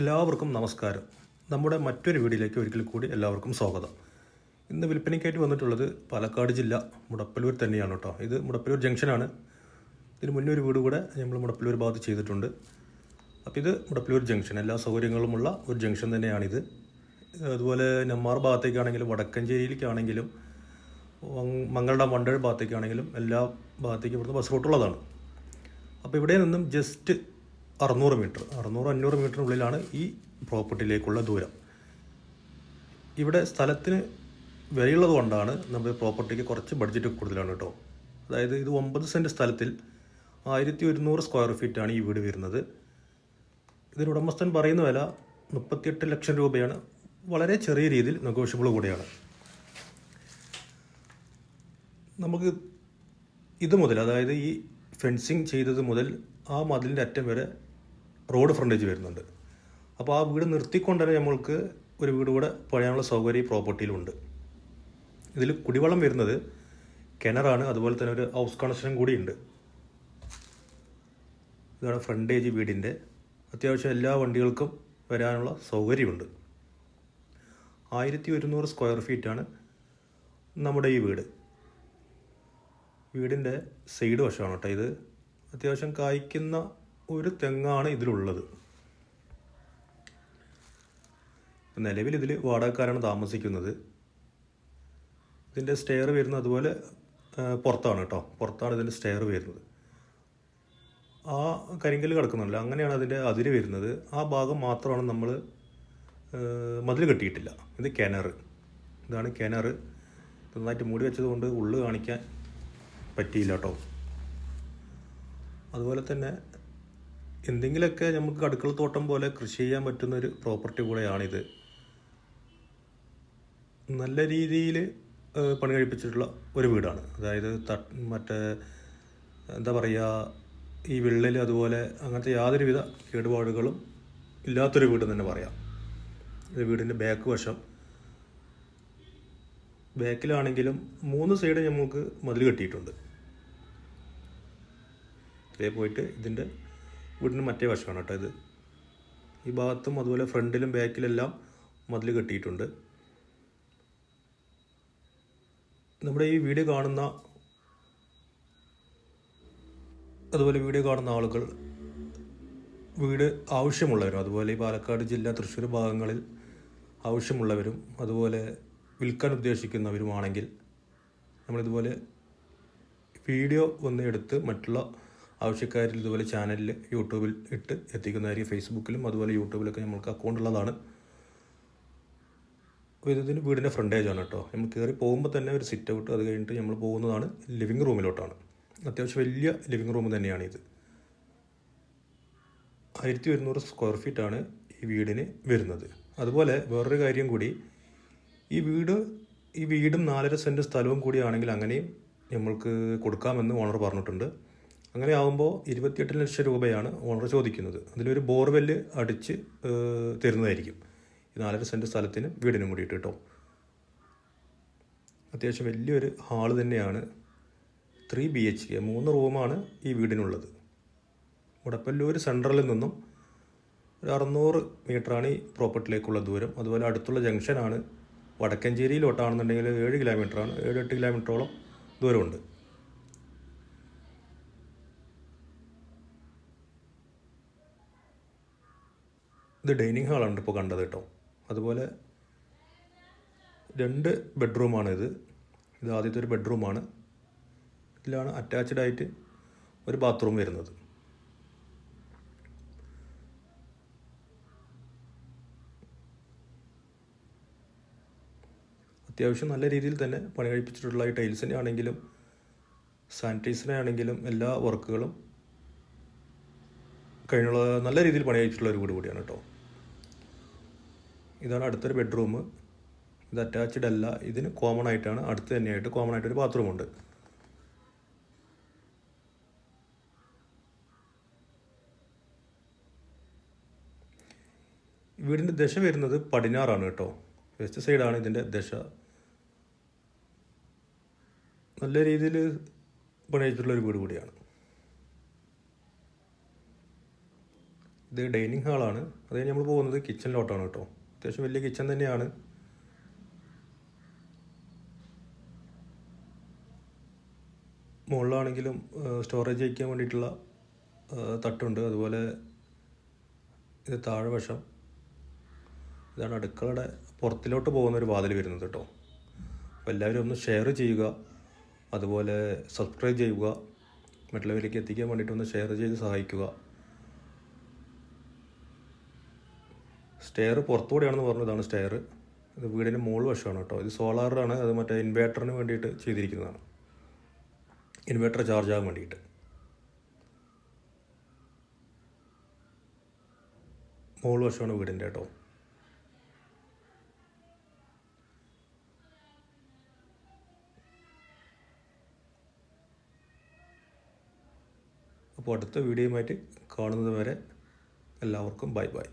എല്ലാവർക്കും നമസ്കാരം. നമ്മുടെ മറ്റൊരു വീഡിയോയിലേക്ക് ഒരിക്കൽ കൂടി എല്ലാവർക്കും സ്വാഗതം. ഇന്ന് വിൽപ്പനയ്ക്കായിട്ട് വന്നിട്ടുള്ളത് പാലക്കാട് ജില്ല മുടപ്പല്ലൂർ തന്നെയാണ് കേട്ടോ. ഇത് മുടപ്പല്ലൂർ ജംഗ്ഷനാണ്. ഇതിന് മുന്നേ ഒരു വീട് കൂടെ നമ്മൾ മുടപ്പല്ലൂർ ഭാഗത്ത് ചെയ്തിട്ടുണ്ട്. അപ്പോൾ ഇത് മുടപ്പല്ലൂർ ജംഗ്ഷൻ. എല്ലാ സൗകര്യങ്ങളുമുള്ള ഒരു ജംഗ്ഷൻ തന്നെയാണിത്. അതുപോലെ നെമ്മാർ ഭാഗത്തേക്കാണെങ്കിലും വടക്കഞ്ചേരിയിലേക്കാണെങ്കിലും മംഗളുടെ മണ്ടഴ ഭാഗത്തേക്കാണെങ്കിലും എല്ലാ ഭാഗത്തേക്കും ഇവിടുന്ന് ബസ് റൂട്ടുള്ളതാണ്. അപ്പോൾ ഇവിടെ നിന്നും ജസ്റ്റ് അറുന്നൂറ് മീറ്റർ അറുന്നൂറ് അഞ്ഞൂറ് മീറ്ററിനുള്ളിലാണ് ഈ പ്രോപ്പർട്ടിയിലേക്കുള്ള ദൂരം. ഇവിടെ സ്ഥലത്തിന് വിലയുള്ളത് കൊണ്ടാണ് നമ്മുടെ പ്രോപ്പർട്ടിക്ക് കുറച്ച് ബഡ്ജറ്റ് കൂടുതലാണ് കേട്ടോ. അതായത് ഇത് ഒമ്പത് സെന്റ് സ്ഥലത്തിൽ ആയിരത്തി ഒരുന്നൂറ് സ്ക്വയർ ഫീറ്റാണ് ഈ വീട് വരുന്നത്. ഇതിന് ഉടമസ്ഥൻ പറയുന്ന വില മുപ്പത്തിയെട്ട് ലക്ഷം രൂപയാണ്. വളരെ ചെറിയ രീതിയിൽ നെഗോഷ്യബിൾ കൂടിയാണ്. നമുക്ക് ഇത് മുതൽ അതായത് ഈ ഫെൻസിങ് ചെയ്തത് മുതൽ ആ മതിലിന്റെ അറ്റം വരെ റോഡ് ഫ്രണ്ടേജ് വരുന്നുണ്ട്. അപ്പോൾ ആ വീട് നിർത്തിക്കൊണ്ട് തന്നെ നമ്മൾക്ക് ഒരു വീട് കൂടെ പഴയാനുള്ള സൗകര്യം പ്രോപ്പർട്ടിയിലുണ്ട് ഇതിൽ കുടിവെള്ളം വരുന്നത് കിണറാണ് അതുപോലെ തന്നെ ഒരു ഹൗസ് കണക്ഷനും കൂടിയുണ്ട് ഇതാണ് ഫ്രണ്ടേജ് വീടിന്റെ അത്യാവശ്യം എല്ലാ വണ്ടികൾക്കും വരാനുള്ള സൗകര്യമുണ്ട്. ആയിരത്തി ഒരുന്നൂറ് സ്ക്വയർ ഫീറ്റാണ് നമ്മുടെ ഈ വീട്. വീടിന്റെ സൈഡ് വശമാണ് കേട്ടോ ഇത്. അത്യാവശ്യം കായ്ക്കുന്ന ഒരു തെങ്ങാണ് ഇതിലുള്ളത്. നിലവിൽ ഇതിൽ വാടകക്കാരാണ് താമസിക്കുന്നത്. ഇതിന്റെ സ്റ്റെയർ വരുന്നത് അതുപോലെ പുറത്താണ് കേട്ടോ. പുറത്താണ് ഇതിന്റെ സ്റ്റെയർ വരുന്നത്. ആ കരിങ്കൽ കിടക്കുന്നുണ്ടല്ലോ അങ്ങനെയാണ് അതിന്റെ അതിര് വരുന്നത്. ആ ഭാഗം മാത്രമാണ് നമ്മൾ മതിൽ കെട്ടിയിട്ടില്ല. ഇത് കിണർ. ഇതാണ് കിണർ. നന്നായിട്ട് മൂടി വെച്ചതുകൊണ്ട് ഉള്ളു കാണിക്കാൻ പറ്റിയില്ല കേട്ടോ. അതുപോലെ തന്നെ എന്തെങ്കിലുമൊക്കെ നമുക്ക് അടുക്കള തോട്ടം പോലെ കൃഷി ചെയ്യാൻ പറ്റുന്ന ഒരു പ്രോപ്പർട്ടി കൂടെയാണിത്. നല്ല രീതിയിൽ പണി കഴിപ്പിച്ചിട്ടുള്ള ഒരു വീടാണ്. അതായത് മറ്റേ എന്താ പറയുക ഈ വിള്ളൽ അതുപോലെ അങ്ങനത്തെ യാതൊരുവിധ കേടുപാടുകളും ഇല്ലാത്തൊരു വീട് തന്നെ പറയാം. ഇത് വീടിന്റെ ബാക്ക് വശം. ബാക്കിലാണെങ്കിലും മൂന്ന് സൈഡ് നമുക്ക് മതിൽ കെട്ടിയിട്ടുണ്ട്. ഇതേ പോയിട്ട് ഇതിന്റെ വീടിന് മറ്റേ വശമാണ് കേട്ടോ ഇത്. ഈ ഭാഗത്തും അതുപോലെ ഫ്രണ്ടിലും ബാക്കിലെല്ലാം മതിൽ കെട്ടിയിട്ടുണ്ട്. നമ്മുടെ ഈ വീഡിയോ കാണുന്ന അതുപോലെ വീഡിയോ കാണുന്ന ആളുകൾ വീട് ആവശ്യമുള്ളവരും അതുപോലെ ഈ പാലക്കാട് ജില്ല തൃശ്ശൂർ ഭാഗങ്ങളിൽ ആവശ്യമുള്ളവരും അതുപോലെ വിൽക്കാൻ ഉദ്ദേശിക്കുന്നവരുമാണെങ്കിൽ നമ്മളിതുപോലെ വീഡിയോ ഒന്ന് എടുത്ത് മറ്റുള്ള ആവശ്യക്കാരിൽ ഇതുപോലെ ചാനലിൽ യൂട്യൂബിൽ ഇട്ട് എത്തിക്കുന്നതായിരിക്കും ഫേസ്ബുക്കിലും അതുപോലെ യൂട്യൂബിലൊക്കെ നമ്മൾക്ക് അക്കൗണ്ട് ഉള്ളതാണ്. ഇതിന് വീടിന്റെ ഫ്രണ്ടേജാണ് കേട്ടോ. നമ്മൾ കയറി പോകുമ്പോൾ തന്നെ ഒരു സിറ്റ് ഔട്ട് അത് കഴിഞ്ഞിട്ട് നമ്മൾ പോകുന്നതാണ് ലിവിങ് റൂമിലോട്ടാണ് അത്യാവശ്യം വലിയ ലിവിങ് റൂം തന്നെയാണിത് ആയിരത്തി ഒരുന്നൂറ് സ്ക്വയർ ഫീറ്റാണ് ഈ വീടിന് വരുന്നത്. അതുപോലെ വേറൊരു കാര്യം കൂടി ഈ വീട് ഈ വീടും നാലര സെന്റ് സ്ഥലവും കൂടിയാണെങ്കിൽ അങ്ങനെയും നമ്മൾക്ക് കൊടുക്കാമെന്ന് ഓണർ പറഞ്ഞിട്ടുണ്ട്. അങ്ങനെ ആകുമ്പോൾ ഇരുപത്തിയെട്ട് ലക്ഷം രൂപയാണ് ഓണർ ചോദിക്കുന്നത്. അതിലൊരു ബോർവെല്ല് അടിച്ച് തരുന്നതായിരിക്കും. നാലര സെന്റ് സ്ഥലത്തിന് വീടിനും കൂടിയിട്ട് കേട്ടോ. അത്യാവശ്യം വലിയൊരു ഹാൾ തന്നെയാണ്. ത്രീ ബി എച്ച് കെ മൂന്ന് റൂമാണ് ഈ വീടിനുള്ളത്. മുടപ്പല്ലൂർ സെൻട്രലിൽ നിന്നും ഒരു അറുന്നൂറ് മീറ്ററാണ് ഈ പ്രോപ്പർട്ടിയിലേക്കുള്ള ദൂരം. അതുപോലെ അടുത്തുള്ള ജംഗ്ഷനാണ്. വടക്കഞ്ചേരിയിലോട്ടാണെന്നുണ്ടെങ്കിൽ ഏഴ് കിലോമീറ്ററാണ്. ഏഴ് എട്ട് കിലോമീറ്ററോളം ദൂരമുണ്ട്. ഇത് ഡൈനിങ് ഹാളാണ് ഇപ്പോൾ കണ്ടത് കേട്ടോ. അതുപോലെ രണ്ട് ബെഡ്റൂമാണ് ഇത്. ഇത് ആദ്യത്തെ ഒരു ബെഡ്റൂമാണ്. ഇതിലാണ് അറ്റാച്ച്ഡ് ആയിട്ട് ഒരു ബാത്റൂം വരുന്നത്. അത്യാവശ്യം നല്ല രീതിയിൽ തന്നെ പണി കഴിപ്പിച്ചിട്ടുള്ള ഈ ടൈൽസിനെ ആണെങ്കിലും സാനിറ്റൈസറിനെ ആണെങ്കിലും എല്ലാ വർക്കുകളും കഴിഞ്ഞുള്ള നല്ല രീതിയിൽ പണി കഴിച്ചിട്ടുള്ള ഒരു വീട് കൂടിയാണ് കേട്ടോ. ഇതാണ് അടുത്തൊരു ബെഡ്റൂം ഇത് അറ്റാച്ച്ഡ് അല്ല. ഇതിന് കോമൺ ആയിട്ടാണ്. അടുത്ത് തന്നെയായിട്ട് കോമൺ ആയിട്ട് ഒരു ബാത്റൂം ഉണ്ട്. വീടിന്റെ ദശ വരുന്നത് പടിഞ്ഞാറാണ് കേട്ടോ. വെസ്റ്റ് സൈഡാണ് ഇതിന്റെ ദശ. നല്ല രീതിയിൽ പണിയിച്ചിട്ടുള്ളൊരു വീട് കൂടിയാണ്. ഇത് ഡൈനിങ് ഹാളാണ് അത് കഴിഞ്ഞ് നമ്മൾ പോകുന്നത് കിച്ചണിലോട്ടാണ് കേട്ടോ. അത്യാവശ്യം വലിയ കിച്ചൺ തന്നെയാണ്. മുകളിലാണെങ്കിലും സ്റ്റോറേജ് വയ്ക്കാൻ വേണ്ടിയിട്ടുള്ള തട്ടുണ്ട്. അതുപോലെ ഇത് താഴ്വശം ഇതാണ് അടുക്കളയുടെ പുറത്തിലോട്ട് പോകുന്ന ഒരു വാതിൽ വരുന്നത് കേട്ടോ. അപ്പോൾ എല്ലാവരും ഒന്ന് ഷെയർ ചെയ്യുക. അതുപോലെ സബ്സ്ക്രൈബ് ചെയ്യുക. മറ്റുള്ളവരിലേക്ക് എത്തിക്കാൻ വേണ്ടിയിട്ട് ഒന്ന് ഷെയർ ചെയ്ത് സഹായിക്കുക. സ്റ്റെയർ പുറത്തുകൂടെയാണെന്ന് പറഞ്ഞു. ഇതാണ് സ്റ്റെയർ ഇത് വീടിന്റെ മുകൾ വശമാണ് കേട്ടോ. ഇത് സോളാറാണ്. അത് മറ്റേ ഇൻവേർട്ടറിന് വേണ്ടിയിട്ട് ചെയ്തിരിക്കുന്നതാണ്. ഇൻവേർട്ടർ ചാർജ് ആകാൻ വേണ്ടിയിട്ട്. മുകൾ വശമാണ് വീടിന്റെ കേട്ടോ. അപ്പോൾ അടുത്ത വീഡിയോയുമായിട്ട് കാണുന്നത് വരെ എല്ലാവർക്കും ബൈ ബൈ.